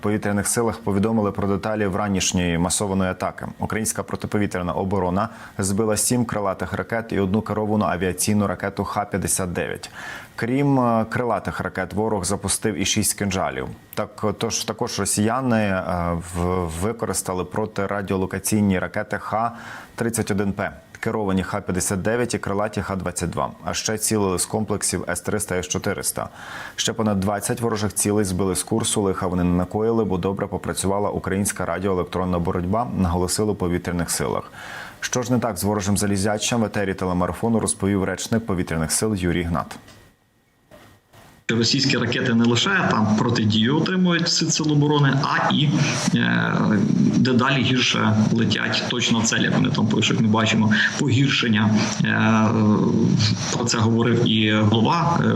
Повітряних силах повідомили про деталі вранішньої масованої атаки. Українська протиповітряна оборона збила сім крилатих ракет і одну керовану авіаційну ракету Х-59. Крім е, крилатих ракет, ворог запустив і шість кинжалів. Так, тож також росіяни е, використали протирадіолокаційні ракети Х-31П. Керовані Х-59 і крилаті Х-22, а ще цілили з комплексів С-300 і С-400. Ще понад 20 ворожих цілей збили з курсу, лиха вони не накоїли, бо добре попрацювала українська радіоелектронна боротьба, наголосили у повітряних силах. Що ж не так з ворожим залізячем в етері телемарафону розповів речник повітряних сил Юрій Гнат. Російські ракети не лише там протидію отримують Сил Сил оборони, а і е, дедалі гірше летять точно в цель, як вони там пишуть. Ми бачимо погіршення. Е, про це говорив і голова е,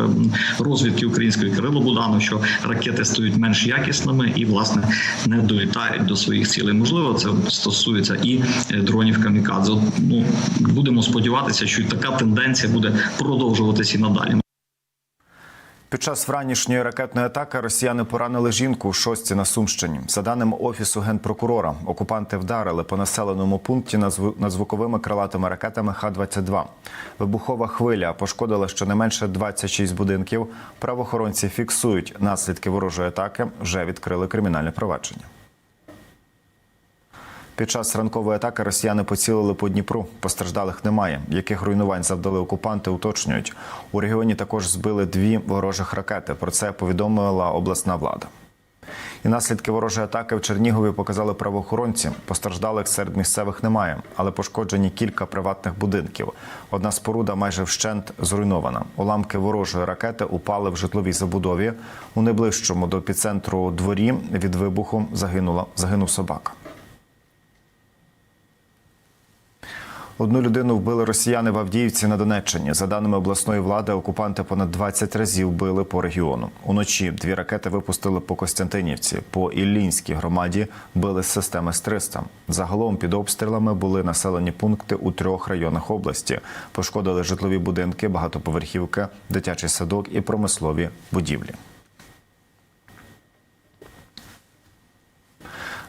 розвідки української Кирило Буданов, що ракети стають менш якісними і власне не долітають до своїх цілей. Можливо, це стосується і е, дронів камікадзе. Ну будемо сподіватися, що така тенденція буде продовжуватися і надалі. Під час вранішньої ракетної атаки росіяни поранили жінку у шості на Сумщині. За даними офісу генпрокурора, окупанти вдарили по населеному пункті над звуковими крилатими ракетами Х-22. Вибухова хвиля пошкодила щонайменше 26 будинків. Правоохоронці фіксують наслідки ворожої атаки. Вже відкрили кримінальне провадження. Під час ранкової атаки росіяни поцілили по Дніпру. Постраждалих немає. Яких руйнувань завдали окупанти, уточнюють. У регіоні також збили дві ворожих ракети. Про це повідомила обласна влада. І наслідки ворожої атаки в Чернігові показали правоохоронці. Постраждалих серед місцевих немає, але пошкоджені кілька приватних будинків. Одна споруда майже вщент зруйнована. Уламки ворожої ракети упали в житловій забудові. У найближчому до епіцентру дворі від вибуху загинула загинув собака. Одну людину вбили росіяни в Авдіївці на Донеччині. За даними обласної влади, окупанти понад 20 разів били по регіону. Уночі дві ракети випустили по Костянтинівці. По Іллінській громаді били з системи С-300. Загалом під обстрілами були населені пункти у трьох районах області. Пошкодили житлові будинки, багатоповерхівки, дитячий садок і промислові будівлі.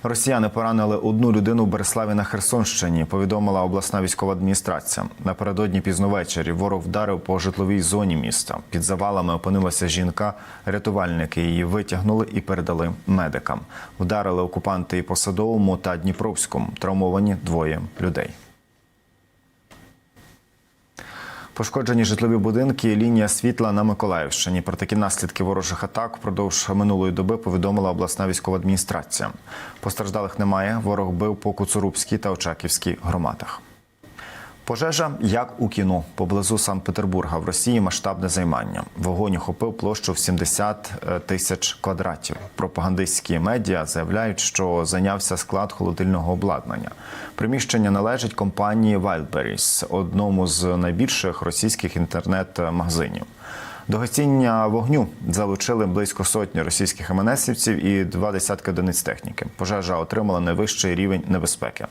Росіяни поранили одну людину в Береславі на Херсонщині. Повідомила обласна військова адміністрація. Напередодні пізно ввечері ворог вдарив по житловій зоні міста. Під завалами опинилася жінка. Рятувальники її витягнули і передали медикам. Вдарили окупанти і по Садовому та Дніпровському. Травмовані двоє людей. Пошкоджені житлові будинки лінія світла на Миколаївщині. Про такі наслідки ворожих атак впродовж минулої доби повідомила обласна військова адміністрація. Постраждалих немає. Ворог бив по Куцурубській та Очаківській громадах. Пожежа як у кіно поблизу Санкт-Петербурга в Росії масштабне займання. Вогонь охопив площу в 70 тисяч квадратів. Пропагандистські медіа заявляють, що зайнявся склад холодильного обладнання. Приміщення належить компанії Wildberries, одному з найбільших російських інтернет-магазинів. До гасіння вогню залучили близько сотні російських МНСівців і два десятки одиниць техніки. Пожежа отримала найвищий рівень небезпеки.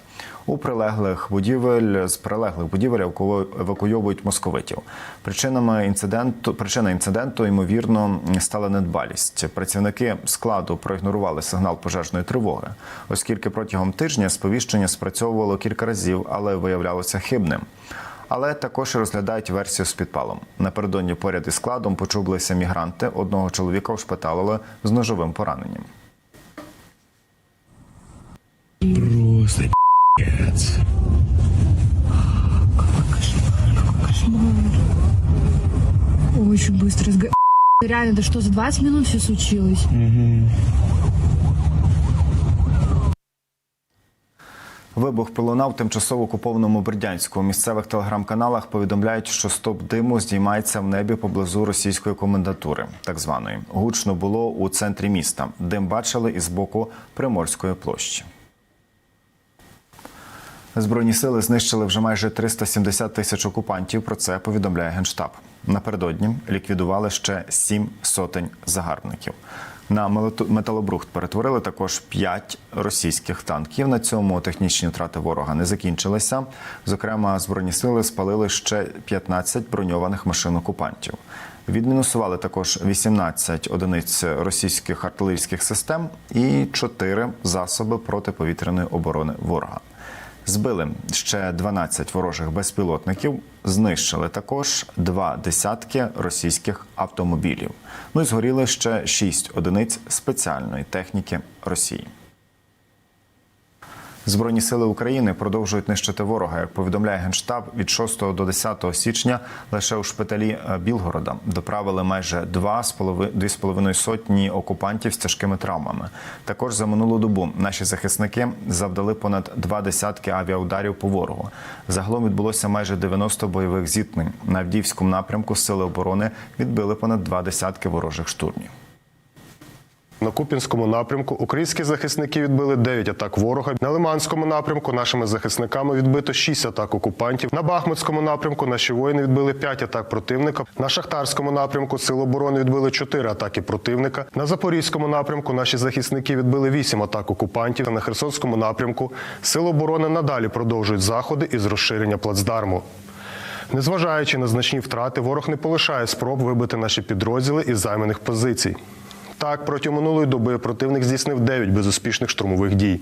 У прилеглих будівель з прилеглих будівель еваку- евакуйовують московитів. Причинами інциденту причина інциденту ймовірно стала недбалість. Працівники складу проігнорували сигнал пожежної тривоги, оскільки протягом тижня сповіщення спрацьовувало кілька разів, але виявлялося хибним. Але також розглядають версію з підпалом. Напередодні поряд із складом почублися мігранти. Одного чоловіка ушпиталили з ножовим пораненням. Просто пи***ц. Очень быстро. Реально, да что, за 20 минут все случилось? Вибух пролунав тимчасово окупованому Бердянську. У місцевих телеграм-каналах повідомляють, що стоп диму здіймається в небі поблизу російської комендатури, так званої. Гучно було у центрі міста. Дим бачили і з боку Приморської площі. Збройні сили знищили вже майже 370 тисяч окупантів. Про це повідомляє генштаб. Напередодні ліквідували ще сім сотень загарбників. На металобрухт перетворили також п'ять російських танків. На цьому технічні втрати ворога не закінчилися. Зокрема, збройні сили спалили ще 15 броньованих машин окупантів. Відмінусували також 18 одиниць російських артилерійських систем і 4 засоби протиповітряної оборони ворога. Збили ще 12 ворожих безпілотників, знищили також два десятки російських автомобілів. Ну і згоріли ще 6 одиниць спеціальної техніки Росії. Збройні сили України продовжують нищити ворога. Як повідомляє генштаб, від 6 до 10 січня лише у шпиталі е, Білгорода доправили майже 2,5 сотні окупантів з тяжкими травмами. Також за минулу добу наші захисники завдали понад два десятки авіаударів по ворогу. Загалом відбулося майже 90 бойових зіткнень. На Авдіївському напрямку сили оборони відбили понад два десятки ворожих штурмів. На Куп'янському напрямку українські захисники відбили 9 атак ворога. На Лиманському напрямку нашими захисниками відбито 6 атак окупантів. На Бахмутському напрямку наші воїни відбили 5 атак противника. На Шахтарському напрямку Сили оборони відбили 4 атаки противника. На Запорізькому напрямку наші захисники відбили 8 атак окупантів. На Херсонському напрямку Сили оборони надалі продовжують заходи із розширення плацдарму. Незважаючи на значні втрати, ворог не полишає спроб вибити наші підрозділи із займаних позицій. Так, протягом минулої доби противник здійснив 9 безуспішних штурмових дій.